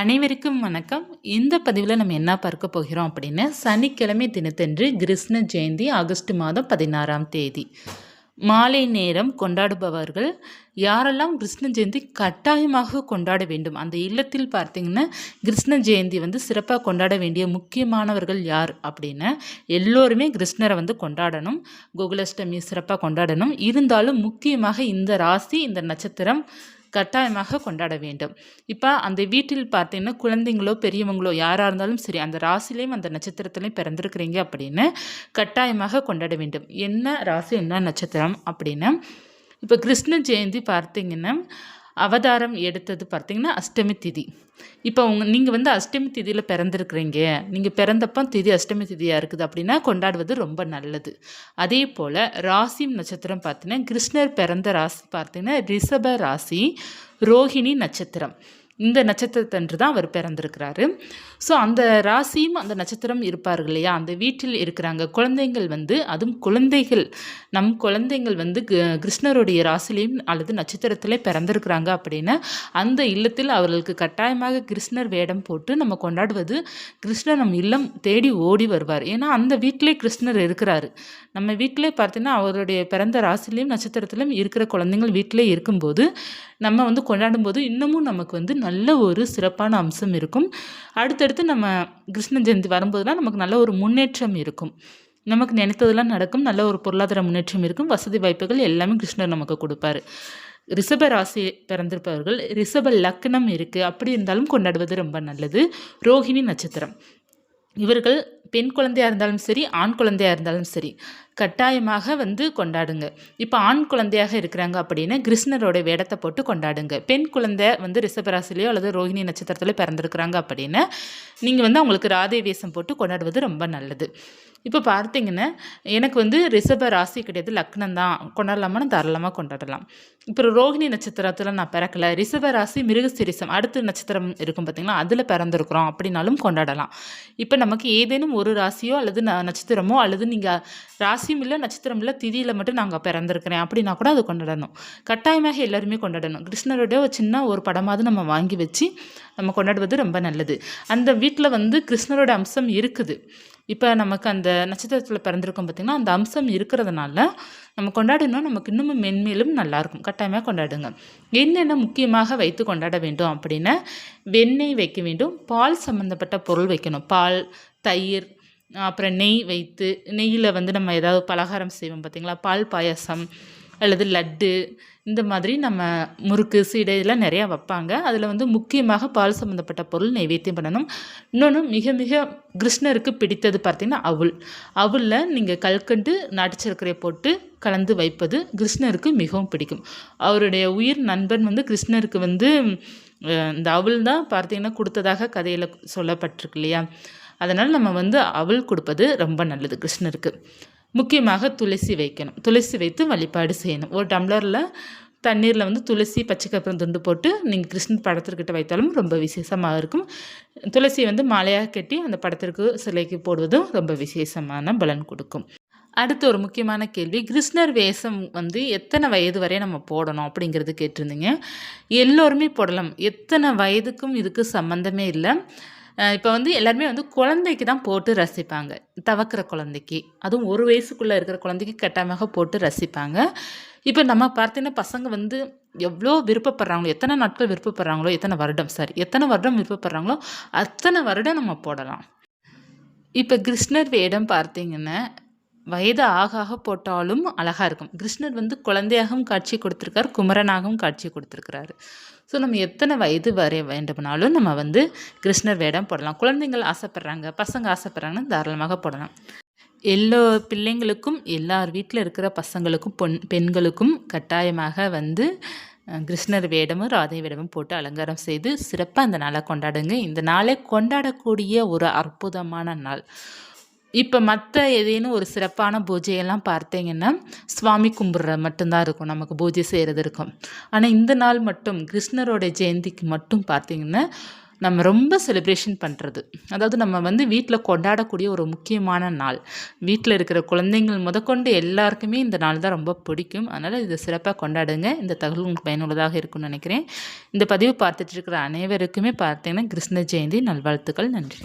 அனைவருக்கும் வணக்கம். இந்த பதிவில் நம்ம என்ன பார்க்க போகிறோம் அப்படின்னு சனிக்கிழமை தினத்தன்று கிருஷ்ண ஜெயந்தி ஆகஸ்ட் மாதம் பதினாறாம் தேதி. மாலை நேரம் கொண்டாடுபவர்கள் யாரெல்லாம் கிருஷ்ண ஜெயந்தி கட்டாயமாக கொண்டாட வேண்டும்? அந்த இல்லத்தில் பார்த்தீங்கன்னா கிருஷ்ண ஜெயந்தி வந்து சிறப்பாக கொண்டாட வேண்டிய முக்கியமானவர்கள் யார் அப்படின்னு எல்லோருமே கிருஷ்ணரை வந்து கொண்டாடணும். கோகுலாஷ்டமி சிறப்பாக கொண்டாடணும். இருந்தாலும் முக்கியமாக இந்த ராசி இந்த நட்சத்திரம் கட்டாயமாக கொண்டாட வேண்டும். இப்போ அந்த வீட்டில் பார்த்தீங்கன்னா குழந்தைங்களோ பெரியவங்களோ யாராக இருந்தாலும் சரி அந்த ராசிலையும் அந்த நட்சத்திரத்துலையும் பிறந்திருக்கிறீங்க அப்படின்னு கட்டாயமாக கொண்டாட வேண்டும். என்ன ராசி என்ன நட்சத்திரம் அப்படின்னு. இப்போ கிருஷ்ண ஜெயந்தி பார்த்தீங்கன்னா அவதாரம் எடுத்தது பார்த்தீங்கன்னா அஷ்டமி திதி. இப்போ உங்க நீங்கள் வந்து அஷ்டமி திதியில் பிறந்திருக்கிறீங்க. நீங்கள் பிறந்தப்போ திதி அஷ்டமி திதியாக இருக்குது அப்படின்னா கொண்டாடுவது ரொம்ப நல்லது. அதே போல் ராசி நட்சத்திரம் பார்த்தீங்கன்னா கிருஷ்ணர் பிறந்த ராசி பார்த்தீங்கன்னா ரிஷப ராசி ரோஹிணி நட்சத்திரம். இந்த நட்சத்திரத்தன்று தான் அவர் பிறந்திருக்கிறாரு. ஸோ அந்த ராசியும் அந்த நட்சத்திரம் இருப்பார்கள் இல்லையா? அந்த வீட்டில் இருக்கிறாங்க குழந்தைங்கள் வந்து அதுவும் குழந்தைகள் நம் குழந்தைங்கள் வந்து கிருஷ்ணருடைய ராசிலையும் அல்லது நட்சத்திரத்திலே பிறந்திருக்கிறாங்க அப்படின்னா அந்த இல்லத்தில் அவர்களுக்கு கட்டாயமாக கிருஷ்ணர் வேடம் போட்டு நம்ம கொண்டாடுவது கிருஷ்ணர் நம் இல்லம் தேடி ஓடி வருவார். ஏன்னா அந்த வீட்டிலே கிருஷ்ணர் இருக்கிறாரு. நம்ம வீட்டிலே பார்த்தீங்கன்னா அவருடைய பிறந்த ராசிலையும் நட்சத்திரத்திலும் இருக்கிற குழந்தைங்கள் வீட்டிலே இருக்கும்போது நம்ம வந்து கொண்டாடும் போது இன்னமும் நமக்கு வந்து நல்ல ஒரு சிறப்பான அம்சம் இருக்கும். அடுத்தடுத்து நம்ம கிருஷ்ண ஜெயந்தி வரும்போதெல்லாம் நமக்கு நல்ல ஒரு முன்னேற்றம் இருக்கும். நமக்கு நினைத்ததெல்லாம் நடக்கும். நல்ல ஒரு பொருளாதார முன்னேற்றம் இருக்கும். வசதி வாய்ப்புகள் எல்லாமே கிருஷ்ணர் நமக்கு கொடுப்பாரு. ரிஷப ராசி பிறந்திருப்பவர்கள் ரிஷப லக்னம் இருக்குது அப்படி இருந்தாலும் கொண்டாடுவது ரொம்ப நல்லது. ரோஹிணி நட்சத்திரம். இவர்கள் பெண் குழந்தையாக இருந்தாலும் சரி ஆண் குழந்தையாக இருந்தாலும் சரி கட்டாயமாக வந்து கொண்டாடுங்க. இப்போ ஆண் குழந்தையாக இருக்கிறாங்க அப்படின்னா கிருஷ்ணரோட வேடத்தை போட்டு கொண்டாடுங்க. பெண் குழந்தை வந்து ரிஷபராசிலையோ அல்லது ரோஹிணி நட்சத்திரத்தில் பிறந்திருக்கிறாங்க அப்படின்னா நீங்கள் வந்து அவங்களுக்கு ராதே வேஷம் போட்டு கொண்டாடுவது ரொம்ப நல்லது. இப்போ பார்த்தீங்கன்னா எனக்கு வந்து ரிஷப ராசி கிடையாது. லக்னம் தான். கொண்டாடலாமான்னு தாராளமாக கொண்டாடலாம். இப்போ ரோஹிணி நட்சத்திரத்தில் நான் பிறக்கல. ரிஷப ராசி மிருகசிரிசம் அடுத்த நட்சத்திரம் இருக்கும் பார்த்திங்களா? அதில் பிறந்திருக்கிறோம் அப்படின்னாலும் கொண்டாடலாம். இப்போ நமக்கு ஏதேனும் ஒரு ராசியோ அல்லது நட்சத்திரமோ அல்லது நீங்கள் ராசியும் இல்லை நட்சத்திரம் இல்லை திதியில் மட்டும் நாங்கள் பிறந்திருக்கிறேன். அப்படின்னா கூட அது கொண்டாடணும். கட்டாயமாக எல்லாருமே கொண்டாடணும். கிருஷ்ணரோட சின்ன ஒரு படமாவது நம்ம வாங்கி வச்சு நம்ம கொண்டாடுவது ரொம்ப நல்லது. அந்த வீட்டில் வந்து கிருஷ்ணரோட அம்சம் இருக்குது. இப்போ நமக்கு அந்த நட்சத்திரத்தில் பிறந்திருக்கோம் பார்த்திங்கன்னா அந்த அம்சம் இருக்கிறதுனால நம்ம கொண்டாடணும் நமக்கு இன்னமும் மென்மேலும் நல்லாயிருக்கும் கட்டாயமாக கொண்டாடுங்க. என்னென்ன முக்கியமாக வைத்து கொண்டாட வேண்டும் அப்படின்னா வெண்ணெய் வைக்க வேண்டும் பால் சம்மந்தப்பட்ட பொருள் வைக்கணும். பால் தயிர் அப்புறம் நெய் வைத்து நெய்யில் வந்து நம்ம ஏதாவது பலகாரம் செய்வோம் பார்த்திங்களா பால் பாயசம் அல்லது லட்டு இந்த மாதிரி நம்ம முறுக்கு சீடை இதெல்லாம் நிறையா வைப்பாங்க. அதில் வந்து முக்கியமாக பால் சம்மந்தப்பட்ட பொருள் நைவேத்தியம் பண்ணணும். இன்னொன்று மிக மிக கிருஷ்ணருக்கு பிடித்தது பார்த்திங்கன்னா அவுள் அவுளில் நீங்கள் கல்கண்டு நாட்டு போட்டு கலந்து வைப்பது கிருஷ்ணருக்கு மிகவும் பிடிக்கும். அவருடைய உயிர் நண்பன் வந்து கிருஷ்ணருக்கு வந்து இந்த அவுள் தான் பார்த்தீங்கன்னா கொடுத்ததாக கதையில் சொல்லப்பட்டிருக்கு இல்லையா? அதனால் நம்ம வந்து அவள் கொடுப்பது ரொம்ப நல்லது கிருஷ்ணருக்கு. முக்கியமாக துளசி வைக்கணும். துளசி வைத்து வழிபாடு செய்யணும். ஒரு டம்ளரில் தண்ணீரில் வந்து துளசி பச்சை துண்டு போட்டு நீங்கள் கிருஷ்ணன் படத்திற்கிட்ட வைத்தாலும் ரொம்ப விசேஷமாக இருக்கும். துளசி வந்து மாலையாக கட்டி அந்த படத்திற்கு சிலைக்கு போடுவதும் ரொம்ப விசேஷமான பலன் கொடுக்கும். அடுத்து ஒரு முக்கியமான கேள்வி. கிருஷ்ணர் வேஷம் வந்து எத்தனை வயது வரை நம்ம போடணும் அப்படிங்கிறது கேட்டிருந்தீங்க. எல்லோருமே போடலாம். எத்தனை வயதுக்கும் இதுக்கு சம்மந்தமே இல்லை. இப்போ வந்து எல்லாருமே வந்து குழந்தைக்கு தான் போட்டு ரசிப்பாங்க. தவக்கிற குழந்தைக்கு. அதுவும் ஒரு வயசுக்குள்ளே இருக்கிற குழந்தைக்கு கட்டாயமாக போட்டு ரசிப்பாங்க. இப்போ நம்ம பார்த்தீங்கன்னா பசங்க வந்து எவ்வளோ விருப்பப்படுறாங்களோ எத்தனை நாட்கள் விருப்பப்படுறாங்களோ எத்தனை வருடம் சாரி எத்தனை வருடம் விருப்பப்படுறாங்களோ அத்தனை வருடம் நம்ம போடலாம். இப்போ கிருஷ்ணர் வேடம் பார்த்தீங்கன்னா வயது ஆக ஆக போட்டாலும் அழகாக இருக்கும். கிருஷ்ணர் வந்து குழந்தையாகவும் காட்சி கொடுத்துருக்கார் குமரனாகவும் காட்சி கொடுத்துருக்கிறாரு. ஸோ நம்ம எத்தனை வயது வரைய வேண்டுமானாலும் நம்ம வந்து கிருஷ்ணர் வேடம் போடலாம். குழந்தைங்கள் ஆசைப்பட்றாங்க பசங்க ஆசைப்பட்றாங்கன்னு தாராளமாக போடலாம். எல்லா பிள்ளைங்களுக்கும் எல்லார் வீட்டில் இருக்கிற பசங்களுக்கும் பொன் பெண்களுக்கும் கட்டாயமாக வந்து கிருஷ்ணர் வேடமும் ராதை வேடமும் போட்டு அலங்காரம் செய்து சிறப்பாக அந்த நாளை கொண்டாடுங்க. இந்த நாளை கொண்டாடக்கூடிய ஒரு அற்புதமான நாள். இப்போ மற்ற ஏதேனும் ஒரு சிறப்பான பூஜையெல்லாம் பார்த்தீங்கன்னா சுவாமி கும்பிட்ற மட்டும்தான் இருக்கும். நமக்கு பூஜை செய்கிறது இருக்கும். ஆனால் இந்த நாள் மட்டும் கிருஷ்ணரோட ஜெயந்திக்கு மட்டும் பார்த்தீங்கன்னா நம்ம ரொம்ப செலிப்ரேஷன் பண்ணுறது அதாவது நம்ம வந்து வீட்டில் கொண்டாடக்கூடிய ஒரு முக்கியமான நாள். வீட்டில் இருக்கிற குழந்தைங்கள் முதற்கொண்டு எல்லாருக்குமே இந்த நாள் தான் ரொம்ப பிடிக்கும். அதனால் இதை சிறப்பாக கொண்டாடுங்க. இந்த தகவல் உங்களுக்கு பயனுள்ளதாக இருக்கும்னு நினைக்கிறேன். இந்த பதிவு பார்த்துட்டு இருக்கிற அனைவருக்குமே பார்த்தீங்கன்னா கிருஷ்ண ஜெயந்தி. நல்வாழ்த்துக்கள். நன்றி.